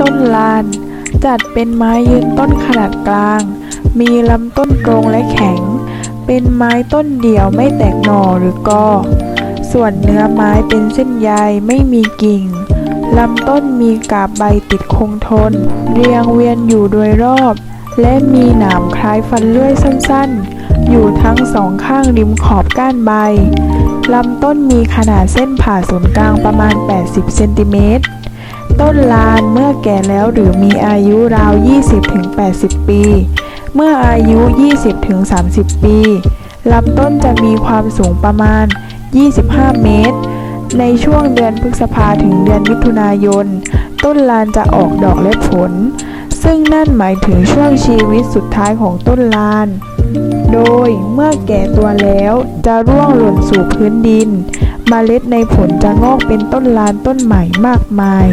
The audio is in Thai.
ต้นลาน จัดเป็นไม้ยืนต้นขนาดกลาง มีลำต้นตรงและแข็ง เป็นไม้ต้นเดี่ยวไม่แตกหน่อหรือกอส่วนเนื้อไม้เป็นเส้นใยไม่มีกิ่งลำต้นมีกาบใบติดคงทน เรียงเวียนอยู่โดยรอบ และมีหนามคล้ายฟันเลื่อยสั้นๆ อยู่ทั้งสองข้างริมขอบก้านใบลำต้นมีขนาดเส้นผ่าศูนย์กลางประมาณ 80 เซนติเมตร ต้นลานเมื่อแก่แล้วหรือมีอายุราว 20-80 ปี เมื่ออายุ 20-30 ปีลำต้นจะมีความสูงประมาณ 25 เมตร ในช่วงเดือนพฤษภาถึงเดือนมิถุนายน ต้นลานจะออกดอกและผล ซึ่งนั่นหมายถึงช่วงชีวิตสุดท้ายของต้นลาน โดยเมื่อแก่ตัวแล้วจะร่วงหล่นสู่พื้นดิน เมล็ดในผลจะงอกเป็นต้นลานต้นใหม่มากมาย